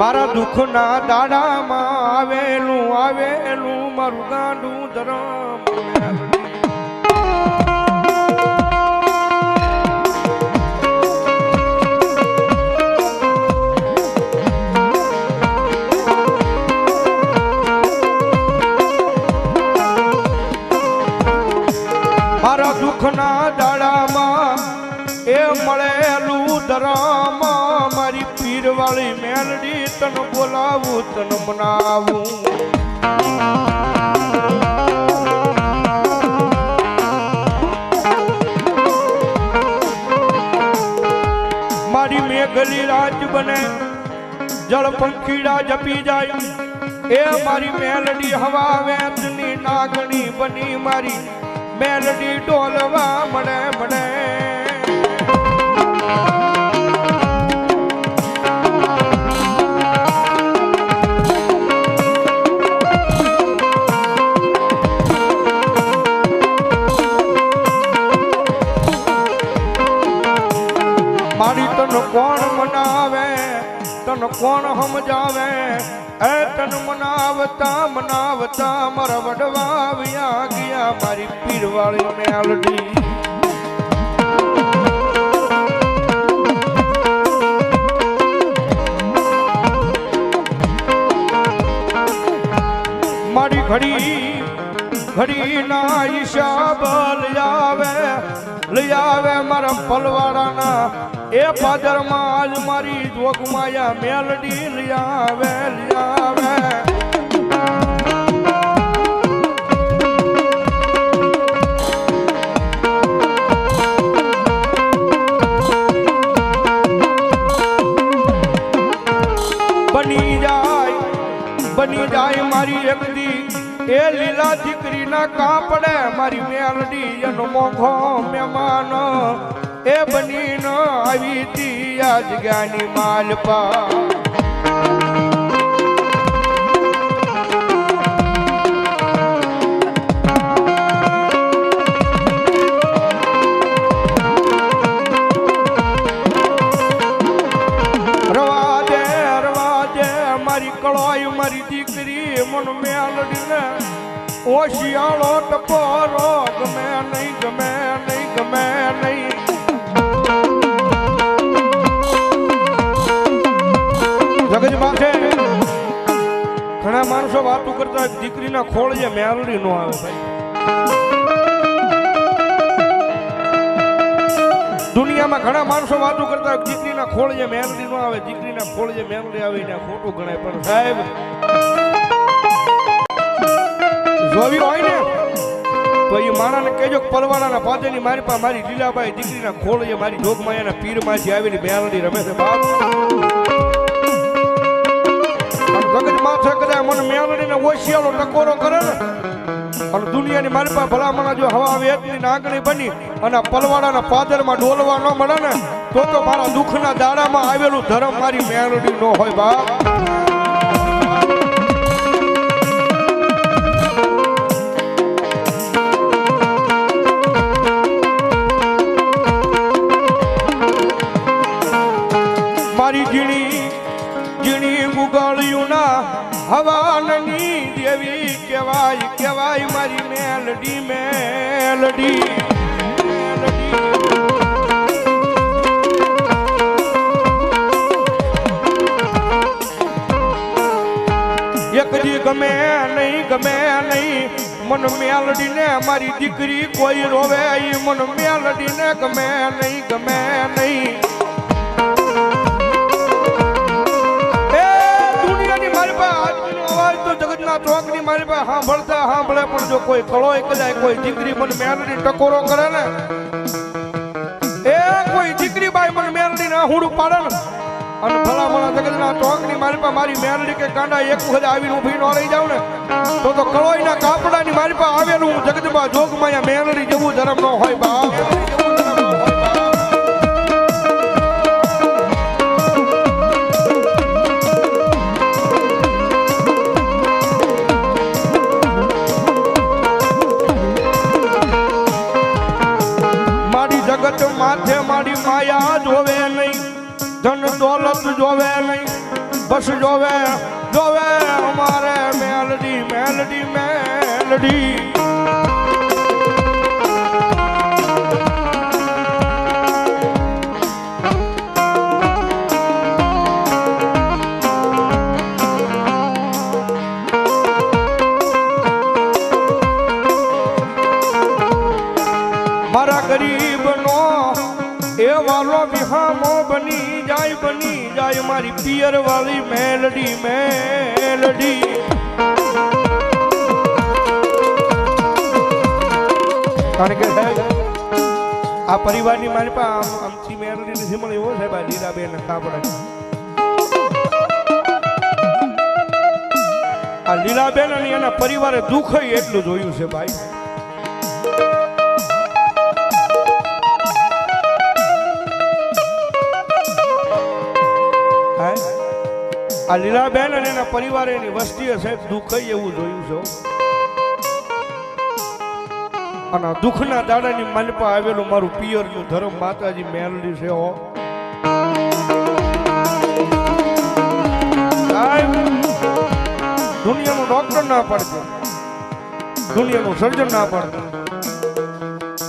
મારા દુઃખના દાડામાં આવેલું આવેલું મારું ગાંડું ધરમ. મારા દુઃખના બોલાવું તન મનાવું મારી મેઘલી રાજ બને જળ પંખીડા જપી જાય. એ મારી મેલડી હવા વેચની નાગણી બની, મારી મેલડી ડોલવા મળે મળે. કોણ સમજાવે? એ તન મનાવતા મનાવતા મારા વડવા વ્યા ગયા. મારી પીરવાળી મેલડી મારી ઘડી ઘડી ના હિસાબ લઈ આવે લઈ આવે મારા પલવાડાના. એ પાદરમાં આજ મારી જોગમાયા મેલડી લઈ આવે, લઈ એ લીલા દીકરીના કાપડે મારી મેલડી એનો મોઘો મહેમાન. એ બની ન આવી તી આ જગ્યાની માલપા. ગમે નહીં જગજ માથે ઘણા માણસો વાતો કરતા દીકરીના ખોળ જે મેલડી નો આવે દુનિયામાં ઘણા માણસો વાતો કરતા દીકરીના ખોળ જે મેલડી નો આવે દીકરીના ખોળ જે મેલડી આવે. એને ખોટું ગણાય પણ સાહેબ જોવી હોય ને? તો એ માણાને કહેજો કે પલવાડાના પાદેની મારી પાસે મારી લીલાબાઈ દીકરીના ખોળ એ મારી જોગમાયાના પીરમાંથી આવેલી મેલડી રમે છે બાપ. જગત માથે કદાચ મને મેલડીને ઓશિયાળો ટકોરો કરે ને. અને દુનિયાની મારી પાસે ભલામણા જો હવા વેચની નાગણી બની અને પલવાડાના પાદરમાં ડોલવા ન મળે ને, તો તો મારા દુઃખના દાડામાં આવેલું ધર્મ મારી મેલડી નો હોય બાપ. મેલડી મેલડી મેલડી એક દી ગમે નહીં ગમે નહીં મન મેલડી ને મારી દીકરી કોઈ રોવે મન મેલડી ને ગમે નહીં ગમે નહીં એ દુનિયાની મારી પાસે જગતના ચોકની મારી પાસે સાંભળતા સાંભળે પણ જો કોઈ કળોય કદાય કોઈ દીકરી મને મેલડી ટકોરો કરે ને, એ કોઈ દીકરી બાઈ મને મેલડી ના હુડું પાડે ને, અને ભલામણા જગતના ચોકની મારી પાસે મારી મેલડી કે કાંડા એક વખત આવીને ઊભી ન રહી જાવ ને, તો તો કળોયના કાપડાની મારી પાસે આવેલું હું જગતમાં જોગમાં મેલડી જેવું ધર્મ ન હોય બાપ. માથે મારી માયા જોવે નહીં. ધન દોલત જોવે નહીં. બસ જોવે જોવે અમારે મેલડી મેલડી મેલડી. મારી પિયર વાળી મેલડી મેલડી. કારણ કે સાહેબ, આ પરિવારની મારી પાસે આમ આમથી મેલડી નથી મળી. એવો સાહેબ, આ લીલાબેન કાપડે આ લીલાબેન અને એના પરિવારે દુઃખ એટલું જોયું છે ભાઈ. આ લીલાબેન અને એના પરિવારે એની વસ્તીએ સાહેબ દુઃખ એવું જોયું છે. અને દુઃખના દાડાની માલપા આવેલું મારું પિયરનું ધર્મ માતાજી મેલડી છે હો. દુનિયાનું ડોક્ટર ના પડશે દુનિયાનું સર્જન ના પડશે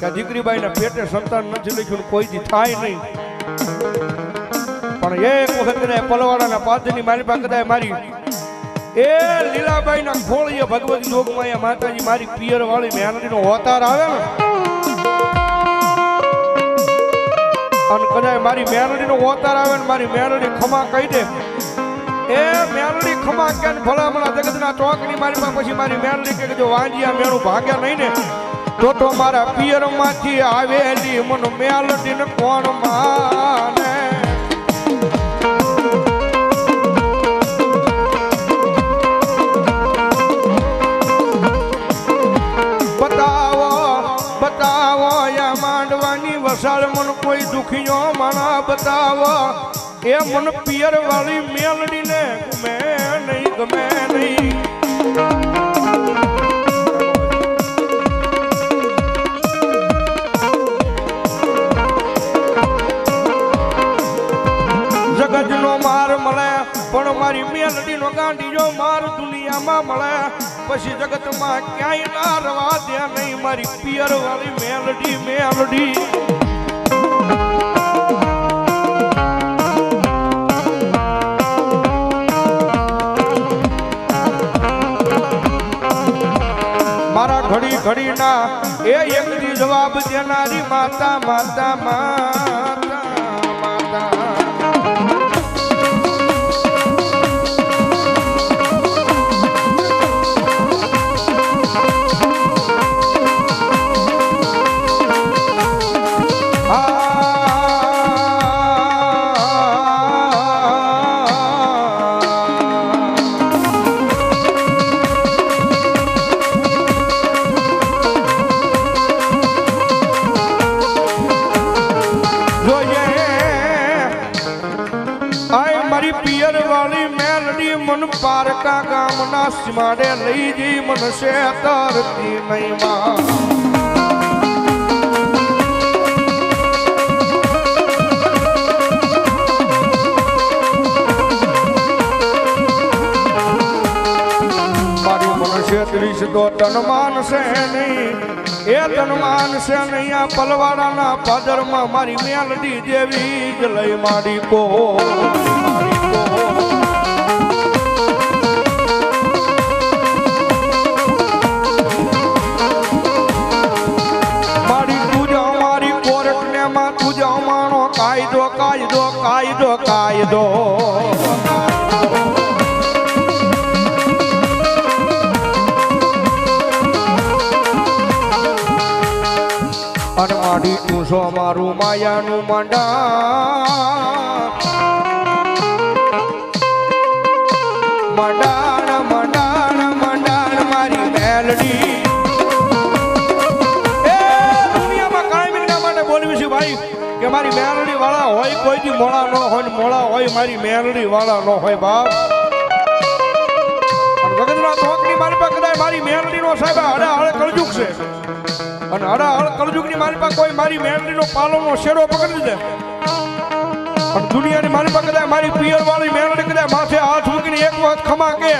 કે દીકરીબાઈ ના પેટે સંતાન નથી લખ્યું કોઈથી થાય નહીં. એક વખત કદાચ પલવાડાના પાદરની મારી પાસે કદાચ મારી. એ લીલાબાઈ ના ખોળીએ ભગવતી માતાજી મારી પિયર વાળી મેલડીનો અવતાર આવે ને. અને કદાચ મારી મેલડીનો અવતાર આવે ને મારી મેલડી ખમા કહી દે. એ મેરડી ખમા કે ભલામણા જગતના ચોકની મારી પાસે પછી મારી મેરડી કે જો વાંજિયા મેળું ભાગ્યા નહીં ને, તો તો મારા પિયરમાંથી આવેલી મન મેલડી ને કોણ માને? વસાળ દુખીઓ માણા બતાવો. એ મન પિયર વાળી મેલડીને ગમે નહીં ગમે નહીં. જગતનો માર મળે, પણ મારી મેલડીનો ગાંડીજો માર દુનિયામાં મળે. પછી જગતમાં ક્યાંય ના રવા દે નહીં, મારી પિયર વાળી મેલડી મેલડી. મારા ઘડી ઘડી ના એ એક જવાબ દેનારી માતા માતા માતા ગામના સીમાડે લઈ જઈ મન છે તરતી નહીં માં મારી મનુષ્ય ત્રીસ તો તનમાન છે નહીં, એ તન માનશે નહીં પલવાડાના પાદરમાં મારી મેલડી જેવી જ લઈ મારી કો કો. કાયદો અને માડી તું છો મારું માયાનું મંડા મંડાણ મારી મેરડી વાળા હોય કોઈ કોઈથી મોળા ન હોય ને મોળા હોય, મારી મેરડી વાળા ન હોય, બાપ. અને થોકની મારી પાસે કદાચ મારી મેલડીનો સાહેબ હડા હળે કળજુક છે. અને હડા હળ કળજુકની મારી પાસે કોઈ મારી મેરડી નો પાલો નો શેરો પકડી દે. અને દુનિયાની મારી પાસે કદાચ મારી પિયર વાળી મેરડી કદાચ માથે હાથ મૂકીને એક વખત ખમા કે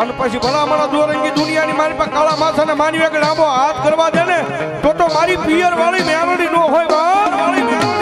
અને પછી ભલામણ દોરંગી દુનિયાની મારી પાસે કાળા માથાને માનવી કે લાંબો હાથ કરવા દે ને, તો તો મારી પિયર વાળી મેલડી નો હોય વાળી મેલડી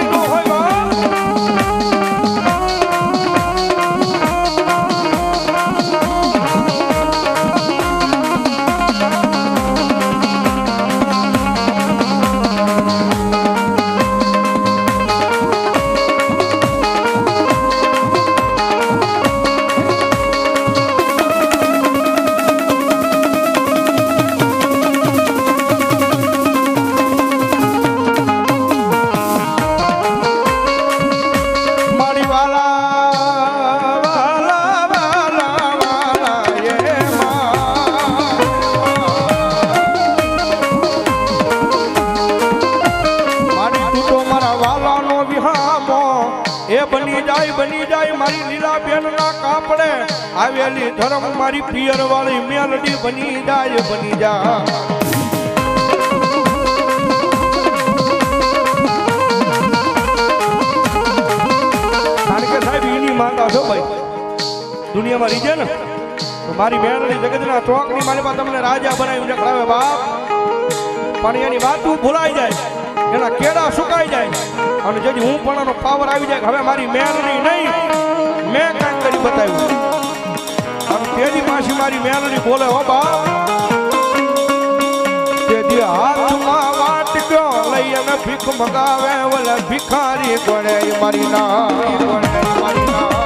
ના કાપડે આવેલી ધરમ મારી પિયર વાળી મેલડી બની જાય, બની મારી મેળણી જગતના ચોકની મારી તમને રાજા બનાવી દેખાડે બાપ. પણ એની વાતું ભૂલાઈ જાય, એના કેડા સુકાઈ જાય. અને જેથી હું પણ પાવર આવી જાય હવે મારી મેળણી નહીં. મેં કરી બતાવ્યું. અને તેની પાછી મારી મેલડી બોલે હો બા હાથમાં વાટક્યો લઈ અને ભીખ મગાવે, ઓલે ભિખારી કોણે મારી ના મારી ના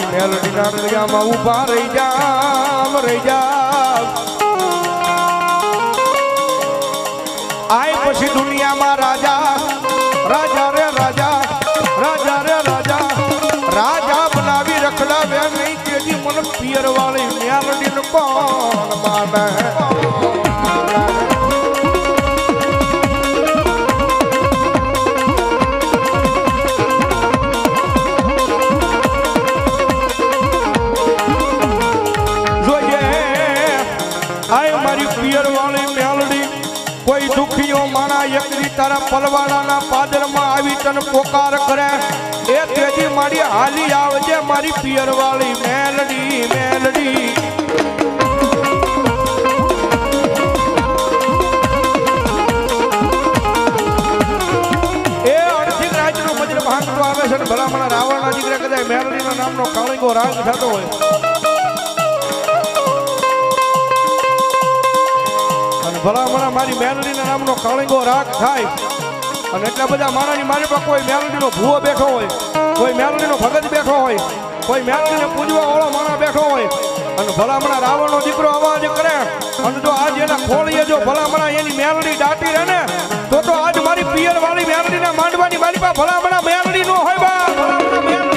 મારી મેલડી ના કયામાં ઊભા રહી જામ રહી જામ. આય પછી દુનિયામાં રાજા રાજા રે રાજા રાજા રે રાજા. રાજા બનાવી રખડાવે નહીં, તેજી મન પિયર વાળી મેલડી કોણ માને? આય મારી પિયર વાળી મેલડી, કોઈ દુખીઓ માણા એકરી તારા પલવાડાના પાદરમાં આવી તને પોકાર કરે. એ તેજી મારી હાલી આવજે મારી પિયર વાળી મેલડી. મેલડી ભલામણા રાવણના દીકરા કદાચ મેલડીના નામનો કાળીંગો રાગ થતો હોય. ભલામણા મારી મેલડીના નામનો કાળીંગો રાગ થાય. અને એટલા બધા માણાની મારી પાસે કોઈ મેલડીનો ભૂવો બેઠો હોય, કોઈ મેલડીનો ભગત બેઠો હોય, કોઈ મેલડીને પૂજવા વાળો માણા બેઠો હોય. અને ભલામણા રાવણનો દીકરો અવાજ કરે, અને જો આજ એના ખોળીએ જો ભલામણા એની મેલડી દાટી રહે ને, તો તો આજ મારી પિયર વાળી મેલડીના માંડવાની મારી પાસે ભલામણા મેલડી નો હોય બા. ભલામણા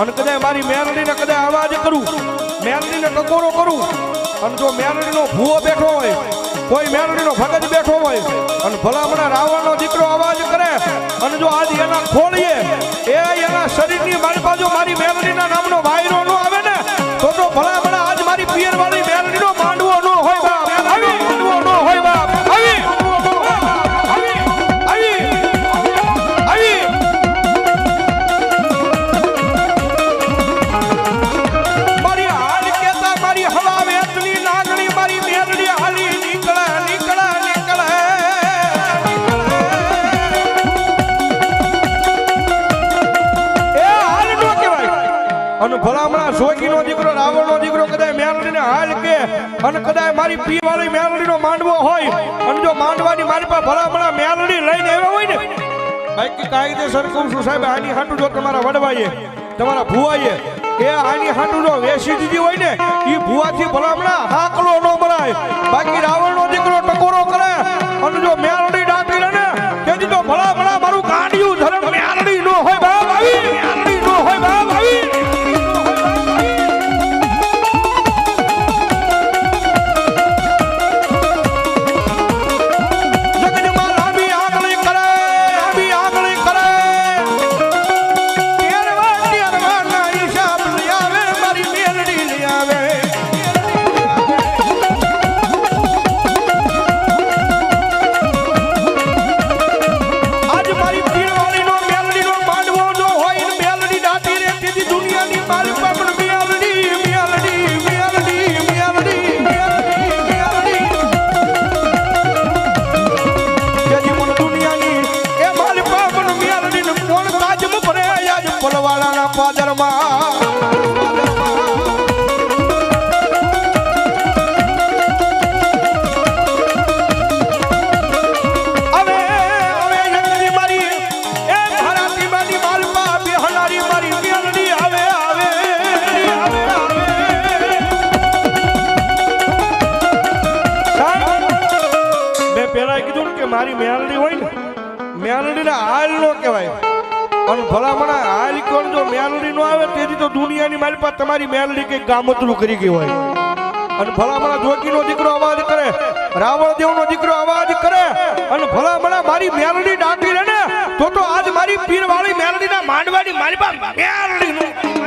અને કદાચ મારી મેલડીને કદાચ અવાજ કરું મેલડીને ટકોરો કરું. અને જો મેલડીનો ભૂવો બેઠો હોય, કોઈ મેલડીનો ભગત બેઠો હોય, અને ભલામણા રાવણનો દીકરો અવાજ કરે, અને જો આજ એના ખોલીએ એ એના શરીરની મારી બાજુ મારી મેલડીના નામનો વાયરો નો આવે ને, તો તો ભલામણા આજ મારી પિયર અને કદાચ મારી પી વાળી મેલડીનો માંડવો હોય, અને જો માંડવાની મારી પાસે ભલામણા મેલડી લઈને આવ્યા હોય ને બાકી કાયદેસર કહું છું સાહેબ, આની હાંડુ જો તમારા વડવાઈએ તમારા ભુવાઈએ એ આની હાંડુ જો વેસી દીધી હોય ને એ ભુવાથી ભલામણા હાકલો ન મરાય બાકી રાવણનો દીકરો ટકોરો કરે પાદરમાં મારી મેલડી હોય ને મેલડી ને હાલ નો કહેવાય. અને ભલામણા પણ જો મેલડી નો આવે તેથી તો દુનિયાની મારી પાસે તમારી મેલડી કઈ ગામતરું કરી ગઈ હોય. અને ભલામણા જોગી નો દીકરો અવાજ કરે રાવણ દેવ નો દીકરો અવાજ કરે, અને ભલામણા મારી મેલડી ડાકી રહે ને, તો તો આજ મારી પીરવાળી મેલડી ના માંડવાની મારી પાસે મેલડી નું